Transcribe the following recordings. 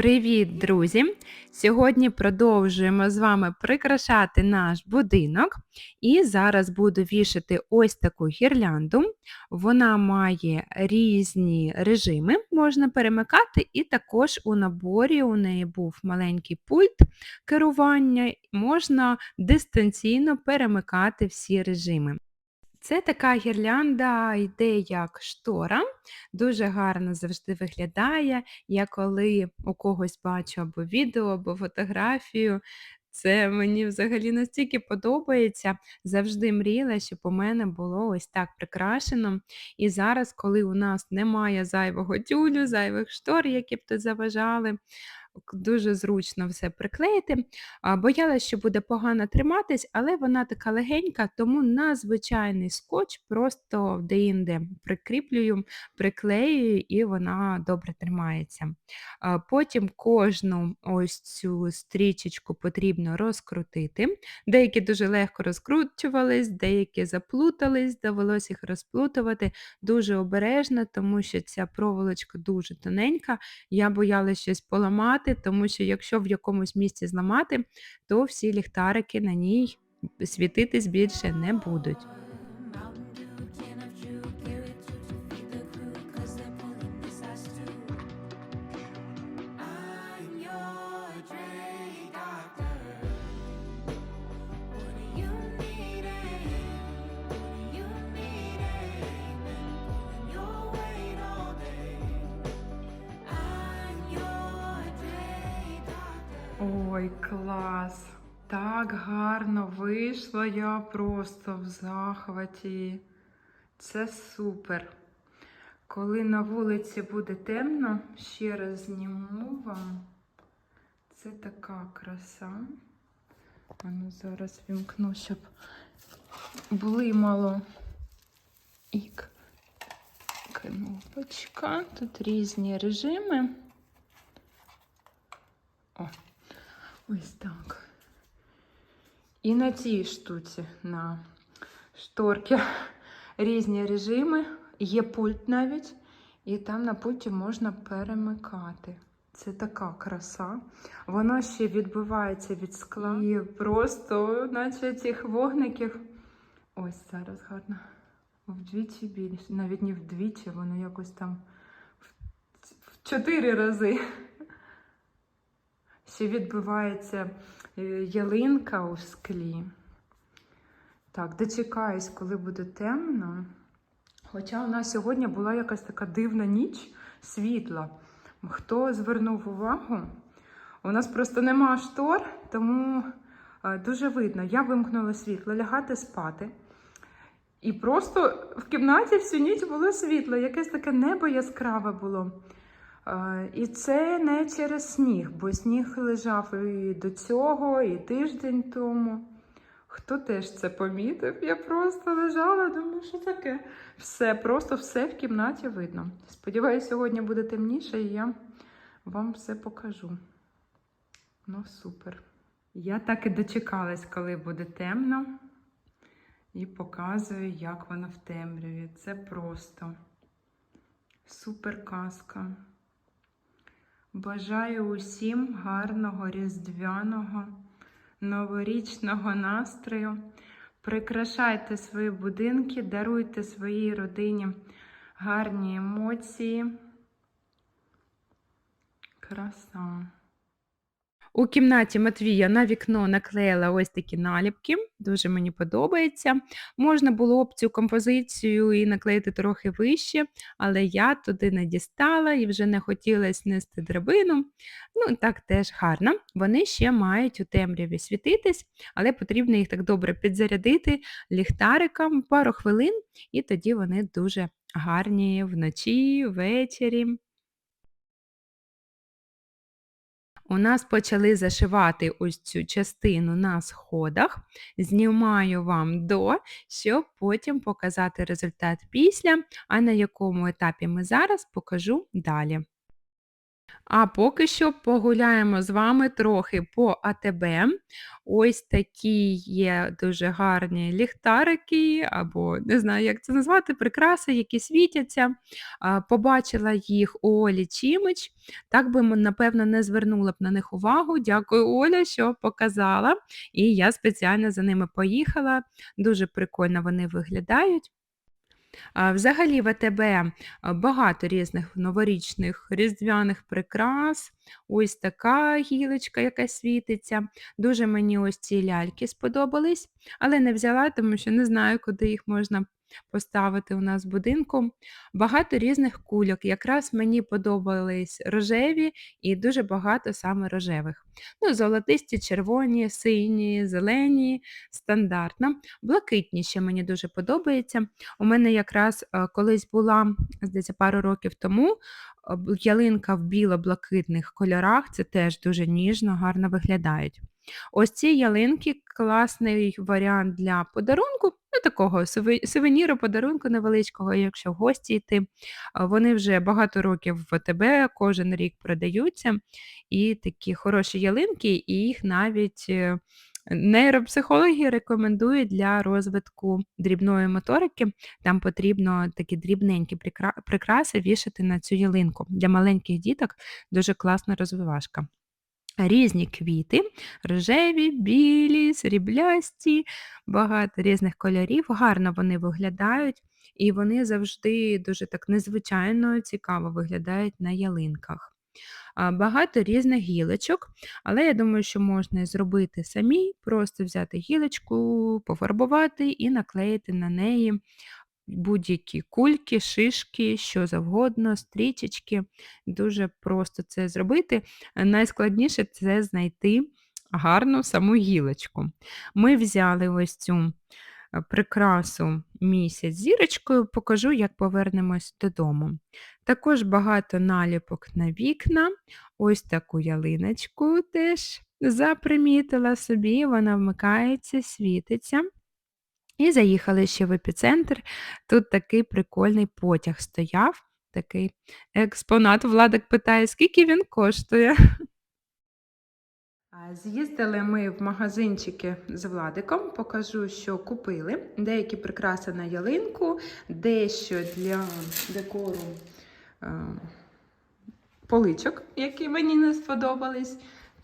Привіт, друзі! Сьогодні продовжуємо з вами прикрашати наш будинок. І зараз буду вішати ось таку гірлянду. Вона має різні режими, можна перемикати, і також у наборі у неї був маленький пульт керування, можна дистанційно перемикати всі режими. Це така гірлянда йде як штора, дуже гарно завжди виглядає. Я коли у когось бачу або відео, або фотографію, це мені взагалі настільки подобається. Завжди мріяла, щоб у мене було ось так прикрашено. І зараз, коли у нас немає зайвого тюлю, зайвих штор, які б тут заважали, дуже зручно все приклеїти. Боялась, що буде погано триматись, але вона така легенька, тому на звичайний скотч просто де-інде прикріплюю, приклеюю, і вона добре тримається. Потім кожну ось цю стрічечку потрібно розкрутити. Деякі дуже легко розкручувались, деякі заплутались, довелося їх розплутувати дуже обережно, тому що ця проволочка дуже тоненька. Я боялася щось поламати, тому що якщо в якомусь місці зламати, то всі ліхтарики на ній світитись більше не будуть. Ой, клас! Так гарно вийшло, я просто в захваті. Це супер. Коли на вулиці буде темно, ще раз зніму вам. Це така краса. А ну зараз вімкну, щоб були мало ік. Кнопочка. Тут різні режими. О, ось так. І на цій штуці, на шторці, різні режими. Є пульт навіть, і там на пульті можна перемикати. Це така краса. Воно ще відбивається від скла. І просто, наче цих вогників. Ось зараз гарно. Вдвічі більше. Навіть не вдвічі, воно якось там в чотири рази. Ще відбивається е, ялинка у склі. Так, дочекаюсь, коли буде темно. Хоча у нас сьогодні була якась така дивна ніч світла. Хто звернув увагу? У нас просто нема штор, тому е, дуже видно. Я вимкнула світло, лягати спати. І просто в кімнаті всю ніч було світло, якесь таке небо яскраве було. Е, І це не через сніг, бо сніг лежав і до цього, і тиждень тому. Хто теж це помітив? Я просто лежала, думаю, що таке? Все, просто все в кімнаті видно. Сподіваюся, сьогодні буде темніше, і я вам все покажу. Ну, супер. Я так і дочекалась, коли буде темно, і показую, як воно в темряві. Це просто супер казка. Бажаю усім гарного різдвяного, новорічного настрою. Прикрашайте свої будинки, даруйте своїй родині гарні емоції. Краса. У кімнаті Матвія на вікно наклеїла ось такі наліпки, дуже мені подобається. Можна було б цю композицію і наклеїти трохи вище, але я туди не дістала і вже не хотілося нести драбину. Ну, так теж гарно. Вони ще мають у темряві світитись, але потрібно їх так добре підзарядити ліхтариком пару хвилин, і тоді вони дуже гарні вночі, ввечері. У нас почали зашивати ось цю частину на сходах. Знімаю вам до, щоб потім показати результат після, а на якому етапі ми зараз покажу далі. А поки що погуляємо з вами трохи по АТБ. Ось такі є дуже гарні ліхтарики, або не знаю, як це назвати, прикраси, які світяться. Побачила їх у Олі Чімич. Так би, напевно, не звернула б на них увагу. Дякую, Оля, що показала. І я спеціально за ними поїхала. Дуже прикольно вони виглядають. Взагалі в АТБ багато різних новорічних різдвяних прикрас. Ось така гілочка, яка світиться. Дуже мені ось ці ляльки сподобались, але не взяла, тому що не знаю, куди їх можна поставити у нас в будинку. Багато різних кульок. Якраз мені подобались рожеві і дуже багато саме рожевих. Ну, золотисті, червоні, сині, зелені, стандартно. Блакитні ще мені дуже подобається. У мене якраз е, колись була, здається, пару років тому е, ялинка в біло-блакитних кольорах, це теж дуже ніжно, гарно виглядають. Ось ці ялинки класний варіант для подарунку, ну такого сувеніру, подарунку невеличкого, якщо в гості йти. Вони вже багато років в АТБ, кожен рік продаються. І такі хороші ялинки, і їх навіть е, нейропсихологи рекомендують для розвитку дрібної моторики. Там потрібно такі дрібненькі прикраси вішати на цю ялинку. Для маленьких діток дуже класна розвивашка. Різні квіти, рожеві, білі, сріблясті, багато різних кольорів. Гарно вони виглядають, і вони завжди дуже так незвичайно цікаво виглядають на ялинках. Багато різних гілочок, але я думаю, що можна зробити самі, просто взяти гілочку, пофарбувати і наклеїти на неї будь-які кульки, шишки, що завгодно, стрічечки. Дуже просто це зробити. Найскладніше це знайти гарну саму гілочку. Ми взяли ось цю е, прикрасу місяць зірочкою, покажу, як повернемось додому. Також багато наліпок на вікна. Ось таку ялиночку теж запримітила собі, вона вмикається, світиться. І заїхали ще в епіцентр. Тут такий прикольний потяг стояв, такий експонат. Владик питає, скільки він коштує. З'їздили ми в магазинчики з Владиком, покажу, що купили. Деякі прикраси на ялинку, дещо для декору е, поличок, які мені не сподобались.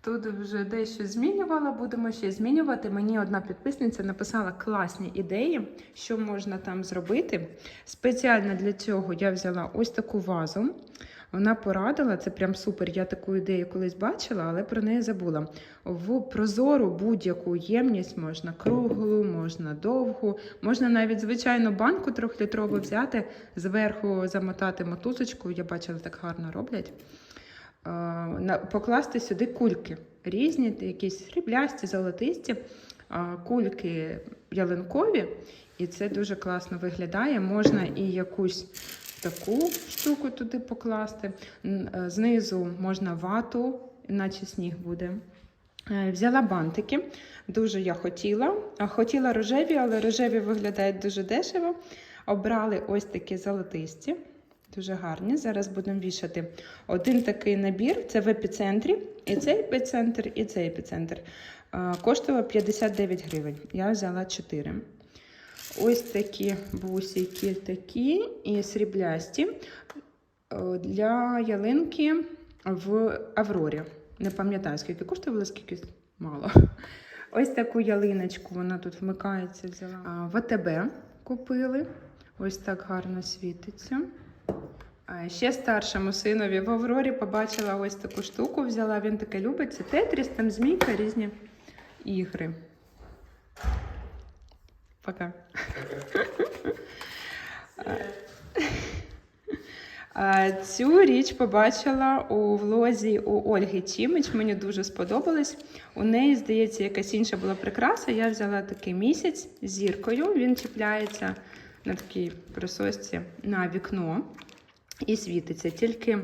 Тут вже дещо змінювала, будемо ще змінювати. Мені одна підписниця написала класні ідеї, що можна там зробити. Спеціально для цього я взяла ось таку вазу. Вона порадила, це прям супер. Я таку ідею колись бачила, але про неї забула. В прозору будь-яку ємність можна круглу, можна довгу, можна навіть звичайну банку трьохлітрову взяти, зверху замотати мотузочку. Я бачила, так гарно роблять. Е, Покласти сюди кульки різні, якісь сріблясті, золотисті, кульки ялинкові, і це дуже класно виглядає. Можна і якусь таку штуку туди покласти. Е, Знизу можна вату, наче сніг буде. Е, Взяла бантики, дуже я хотіла. Хотіла рожеві, але рожеві виглядають дуже дешево. Обрали ось такі золотисті, дуже гарні. Зараз будемо вішати один такий набір. Це в епіцентрі, і цей епіцентр, і цей епіцентр. Коштував 59 гривень. Я взяла 4. Ось такі бусики такі і сріблясті е, для ялинки в Аврорі. Не пам'ятаю, скільки коштувало, скільки мало. Ось таку ялиночку, вона тут вмикається, взяла. А, В АТБ купили. Ось так гарно світиться. Ще старшому синові в Аврорі побачила ось таку штуку, взяла. Він таке любить. Це тетріс, там змійка, різні ігри. Пока. Цю річ побачила у влозі у Ольги Чімич. Мені дуже сподобалось. У неї, здається, якась інша була прикраса. Я взяла такий місяць зіркою. Він чіпляється на такій присосці на вікно і світиться. Тільки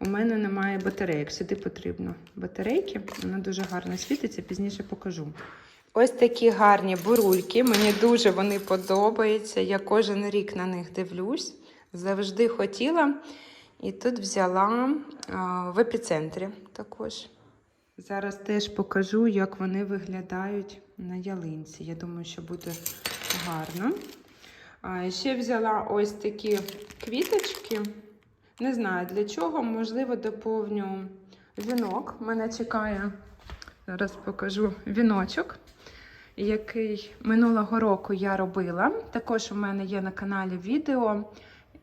у мене немає батарейок. Сюди потрібно батарейки. Вона дуже гарно світиться, пізніше покажу. Ось такі гарні бурульки. Мені дуже вони подобаються. Я кожен рік на них дивлюсь. Завжди хотіла. І тут взяла а, в епіцентрі також. Зараз теж покажу, як вони виглядають на ялинці. Я думаю, що буде гарно. Ще взяла ось такі квіточки. Не знаю для чого, можливо, доповню вінок. Мене чекає, зараз покажу віночок, який минулого року я робила. Також у мене є на каналі відео,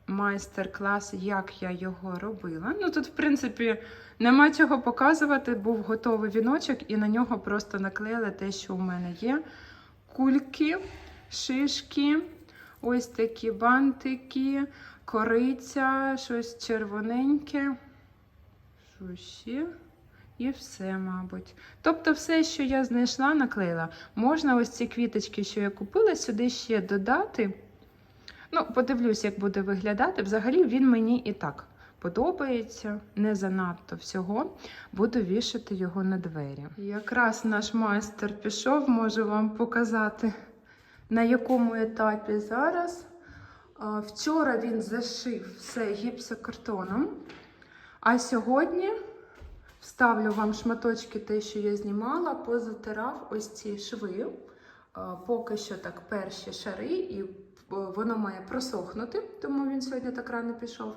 майстер-клас, як я його робила. Ну тут, в принципі, нема чого показувати, був готовий віночок, і на нього просто наклеїли те, що у мене є. Кульки, шишки, ось такі бантики, кориця, щось червоненьке. Що ще? І все, мабуть. Тобто, все, що я знайшла, наклеїла. Можна ось ці квіточки, що я купила, сюди ще додати. Ну, подивлюсь, як буде виглядати. Взагалі він мені і так подобається, не занадто всього. Буду вішати його на двері. Якраз наш майстер пішов, можу вам показати, на якому етапі зараз. Вчора він зашив все гіпсокартоном, а сьогодні вставлю вам шматочки, те, що я знімала, позатирав ось ці шви. Поки що так перші шари, і е, воно має просохнути, тому він сьогодні так рано пішов.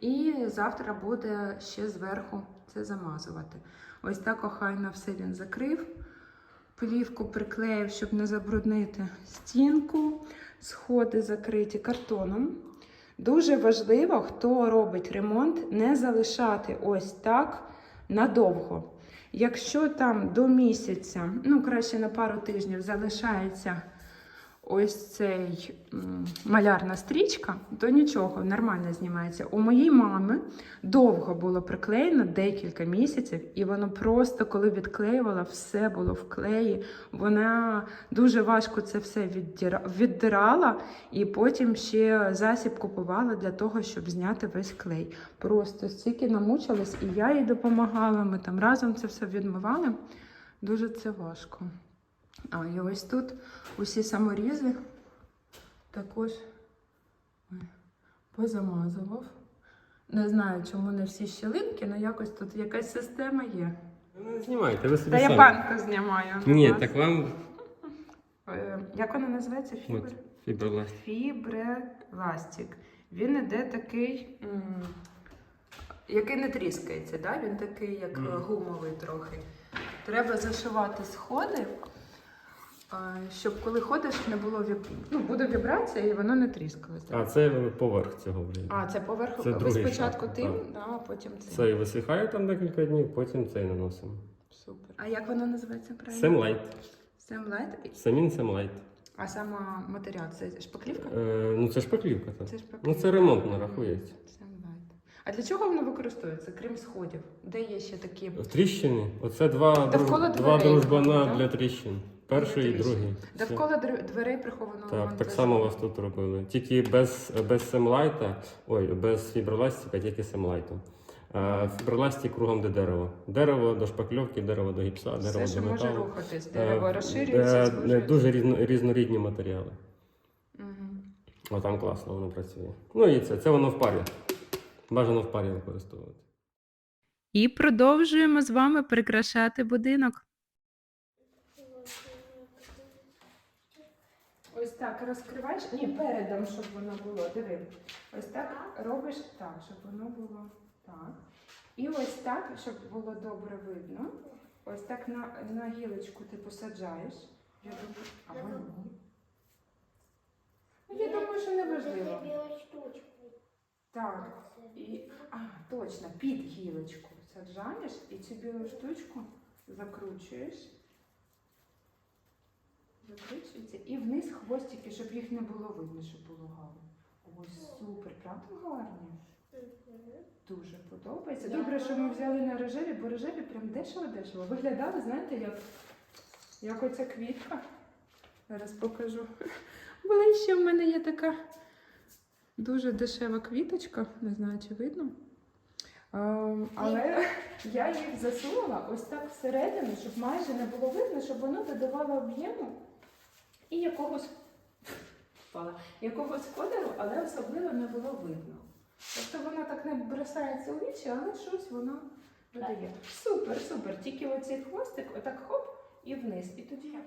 І завтра буде ще зверху це замазувати. Ось так охайно все він закрив. Плівку приклеїв, щоб не забруднити стінку. Сходи закриті картоном. Дуже важливо, хто робить ремонт, не залишати ось так надовго. Якщо там до місяця, ну краще на пару тижнів залишається ось цей малярна стрічка, то нічого, нормально знімається. У моїй мами довго було приклеєно декілька місяців, і воно просто, коли відклеювала, все було в клеї. Вона дуже важко це все віддирала, і потім ще засіб купувала для того, щоб зняти весь клей. Просто стільки намучилась, і я їй допомагала. Ми там разом це все відмивали. Дуже це важко. А, і ось тут усі саморізи також позамазував. Не знаю, чому не всі щілинки, але якось тут якась система є. Не знімайте, ви собі Та я самі. банку знімаю. Ні, так вам Е, Як вона називається? Фібр? от, фіброласт. Фібреластик. Він іде такий, м, який не тріскається, да? він такий, як е, гумовий трохи. Треба зашивати сходи, щоб коли ходиш, не було віб... ну, буде вібрація і воно не тріскалося. А це поверх цього блін. А, це поверх. Це Ви спочатку шар, тим, да, а потім цим. Цей висихає там декілька днів, потім цей наносимо. Супер. А як воно називається правильно? Семлайт. Семлайт. Самін семлайт. А сама матеріал це шпаклівка? Е, ну це ж поклівка. Так. Це шпаклівка. Ну це ремонтно рахується. Семлайт. А для чого воно використовується, крім сходів? Де є ще такі? Тріщини. Оце два, друж... два дружбана так? для тріщин. Перший і другий. Довкола дверей прихованого Так, так само вас тут робили. Тільки без, без семлайта, ой, без фіброластика, тільки семлайтом. А фіброластик кругом де дерево. Дерево до шпакльовки, дерево до гіпса, дерево Все, що до може рухатись, Е, дерево розширюється, е, звужується. Дуже різно, різнорідні матеріали. Мгм. О, там класно воно працює. Ну і це, це воно в парі. Бажано в парі використовувати. І продовжуємо з вами прикрашати будинок. Ось так розкриваєш. Ні, передом, щоб воно було. Диви. Ось так робиш так, щоб воно було так. І ось так, щоб було добре видно. Ось так на, на гілочку ти посаджаєш. Я думаю, або ні. Ну, Я думаю, що не важливо. Так. І, а, точно, під гілочку саджаєш і цю білу штучку закручуєш. Закручується. І вниз хвостики, щоб їх не було видно, щоб було гарно. Ось супер, правда гарні? Дуже подобається. Добре, що ми взяли на рожеві, бо рожеві прям дешево-дешево. Виглядали, знаєте, як, як оця квітка. Зараз покажу. Ближче в мене є така дуже дешева квіточка, не знаю, чи видно. Ем, але я їх засунула ось так всередину, щоб майже не було видно, щоб воно додавало об'єму і якогось, якогось кольору, але особливо не було видно. Тобто вона так не бросається у вічі, але щось вона видає. Супер, супер. Тільки оцей хвостик, отак хоп і вниз. І тоді я.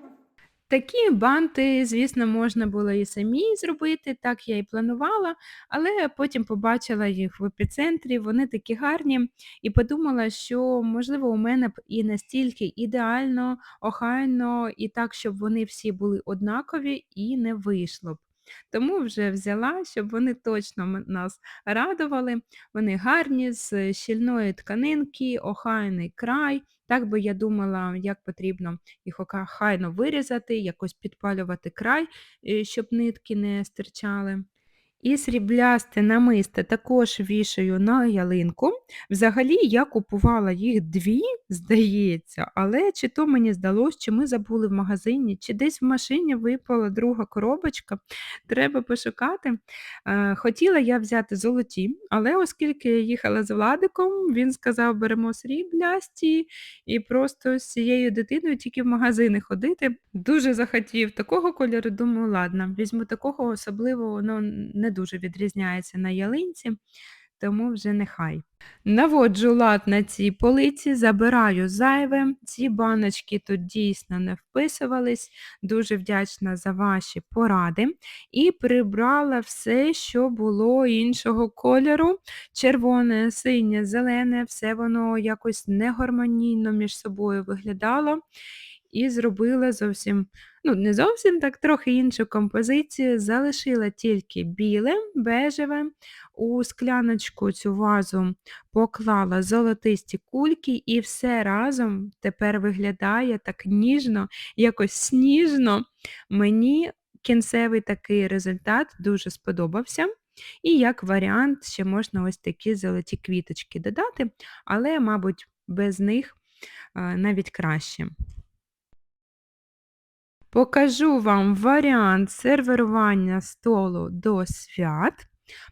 Такі банти, звісно, можна було і самі зробити, так я і планувала, але потім побачила їх в епіцентрі, вони такі гарні, і подумала, що, можливо, у мене б і настільки ідеально, охайно, і так, щоб вони всі були однакові, і не вийшло б. Тому вже взяла, щоб вони точно нас радували. Вони гарні, з щільної тканинки, охайний край. Так би я думала, як потрібно їх охайно вирізати, якось підпалювати край, е, щоб нитки не стирчали. І сріблясте намисте також вішаю на ялинку. Взагалі я купувала їх дві, здається, але чи то мені здалось, чи ми забули в магазині, чи десь в машині випала друга коробочка. Треба пошукати. Е, Хотіла я взяти золоті, але оскільки я їхала з Владиком, він сказав, беремо сріблясті, і просто з цією дитиною тільки в магазини ходити. Дуже захотів такого кольору, думаю, ладно, візьму такого, особливо воно не дуже відрізняється на ялинці, тому вже нехай. Наводжу лад на цій полиці, забираю зайве. Ці баночки тут дійсно не вписувались. Дуже вдячна за ваші поради. І прибрала все, що було іншого кольору. Червоне, синє, зелене, все воно якось негармонійно між собою виглядало. І зробила зовсім, ну, не зовсім так, трохи іншу композицію. Залишила тільки біле, бежеве. У скляночку цю вазу поклала золотисті кульки, і все разом тепер виглядає так ніжно, якось сніжно. Мені кінцевий такий результат дуже сподобався. І як варіант, ще можна ось такі золоті квіточки додати, але, мабуть, без них навіть краще. Покажу вам варіант сервірування столу до свят.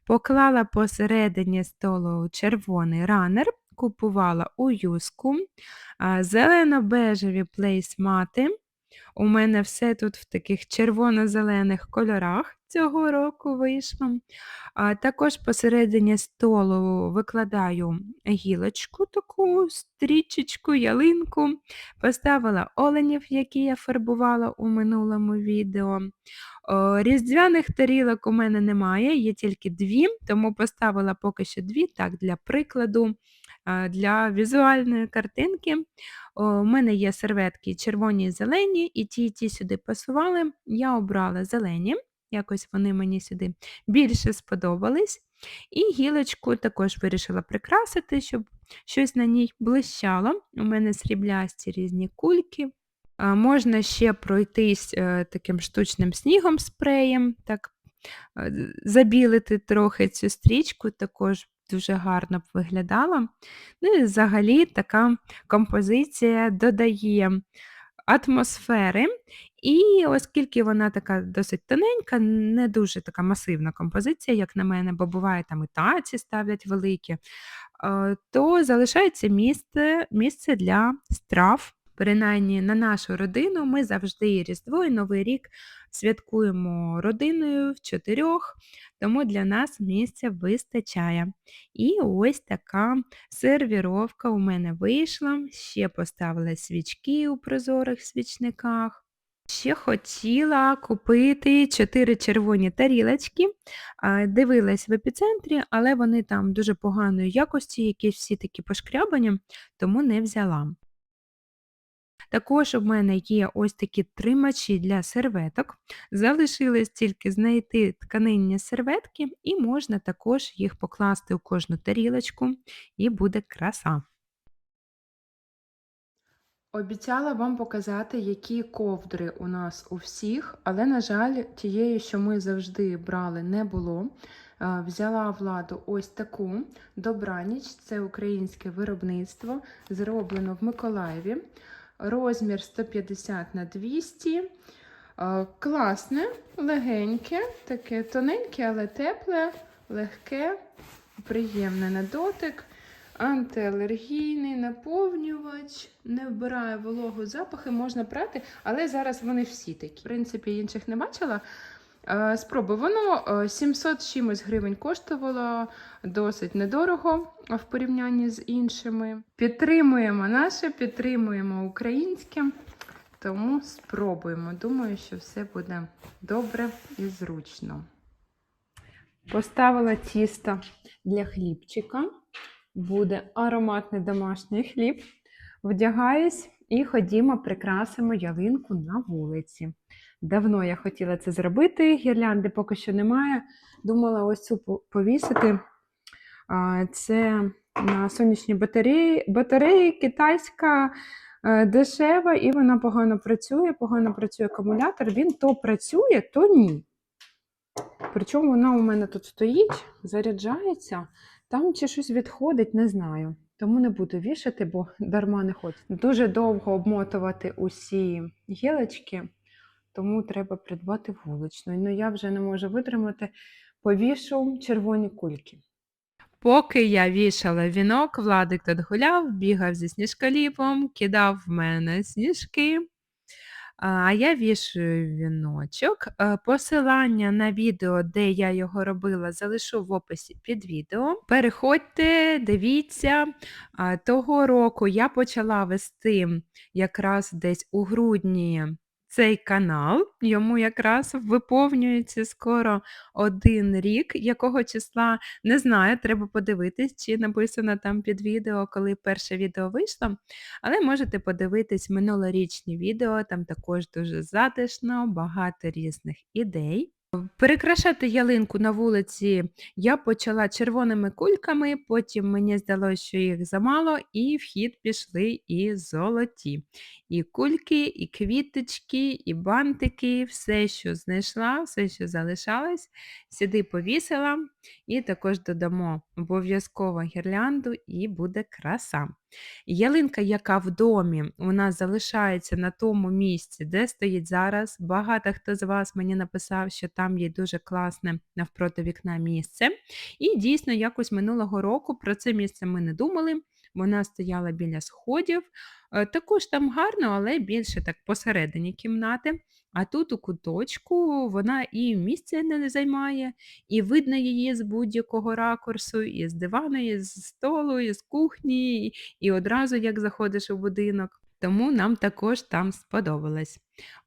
Поклала посередині столу червоний ранер, купувала у юску, зелено-бежеві плейсмати. У мене все тут в таких червоно-зелених кольорах цього року вийшло. А, також посередині столу викладаю гілочку, таку стрічечку, ялинку. Поставила оленів, які я фарбувала у минулому відео. Різдвяних тарілок у мене немає, є тільки дві, тому поставила поки що дві, так, для прикладу, для візуальної картинки. У мене є серветки червоні і зелені, і ті, і ті сюди пасували. Я обрала зелені, якось вони мені сюди більше сподобались. І гілочку також вирішила прикрасити, щоб щось на ній блищало. У мене сріблясті різні кульки. Можна ще пройтись е, таким штучним снігом спреєм, так е, забілити трохи цю стрічку, також дуже гарно б виглядала. Ну і взагалі така композиція додає атмосфери. І оскільки вона така досить тоненька, не дуже така масивна композиція, як на мене, бо буває там і таці ставлять великі, е, то залишається місце, місце для страв. Принаймні на нашу родину ми завжди Різдво і Новий рік святкуємо родиною в чотирьох, тому для нас місця вистачає. І ось така сервіровка у мене вийшла. Ще поставила свічки у прозорих свічниках. Ще хотіла купити 4 червоні тарілочки. Дивилась в епіцентрі, але вони там дуже поганої якості, якісь всі такі пошкрябані, тому не взяла. Також у мене є ось такі тримачі для серветок. Залишилось тільки знайти тканинні серветки, і можна також їх покласти у кожну тарілочку, і буде краса. Обіцяла вам показати, які ковдри у нас у всіх, але, на жаль, тієї, що ми завжди брали, не було. Взяла владу ось таку добраніч, це українське виробництво, зроблено в Миколаєві. Розмір 150 на 200. Е, Класне, легеньке, таке тоненьке, але тепле, легке, приємне на дотик. Антиалергійний наповнювач, не вбирає вологу запахи, можна прати, але зараз вони всі такі. В принципі, інших не бачила. Е, Спробуй, воно е, 700 з чимось гривень коштувало досить недорого в порівнянні з іншими. Підтримуємо наше, підтримуємо українське, тому спробуємо. Думаю, що все буде добре і зручно. Поставила тісто для хлібчика. Буде ароматний домашній хліб. Вдягаюсь і ходімо, прикрасимо ялинку на вулиці. Давно я хотіла це зробити, гірлянди поки що немає. Думала ось цю повісити. Це на сонячній батареї, батареї китайська е, дешева, і вона погано працює, погано працює акумулятор. Він то працює, то ні. Причому вона у мене тут стоїть, заряджається, там чи щось відходить, не знаю. Тому не буду вішати, бо дарма не хочу. Дуже довго обмотувати усі гілочки, тому треба придбати вуличну. Ну я вже не можу витримати, повішу червоні кульки. Поки я вішала вінок, Владик тут гуляв, бігав зі сніжколіпом, кидав в мене сніжки. А я вішаю віночок. Е, Посилання на відео, де я його робила, залишу в описі під відео. Переходьте, дивіться. Того року я почала вести якраз десь у грудні цей канал. Йому якраз виповнюється скоро один рік. Якого числа не знаю, треба подивитись, чи написано там під відео, коли перше відео вийшло. Але можете подивитись минулорічні відео, там також дуже затишно, багато різних ідей. Перекрашати ялинку на вулиці я почала червоними кульками, потім мені здалося, що їх замало, і в хід пішли і золоті. І кульки, і квіточки, і бантики, все, що знайшла, все, що залишалось, сюди повісила. І також додамо обов'язково гірлянду, і буде краса. Ялинка, яка в домі, вона залишається на тому місці, де стоїть зараз. Багато хто з вас мені написав, що там є дуже класне навпроти вікна місце. І дійсно, якось минулого року про це місце ми не думали. Вона стояла біля сходів. Е, Також там гарно, але більше так посередині кімнати. А тут у куточку вона і місце не займає, і видно її з будь-якого ракурсу, і з дивану, і з столу, і з кухні, і одразу як заходиш у будинок. Тому нам також там сподобалось.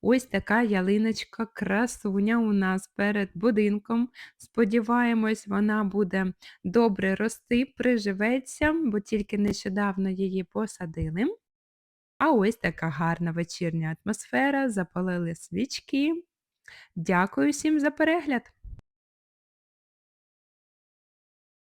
Ось така ялиночка, красуня у нас перед будинком. Сподіваємось, вона буде добре рости, приживеться, бо тільки нещодавно її посадили. А ось така гарна вечірня атмосфера, запалили свічки. Дякую всім за перегляд!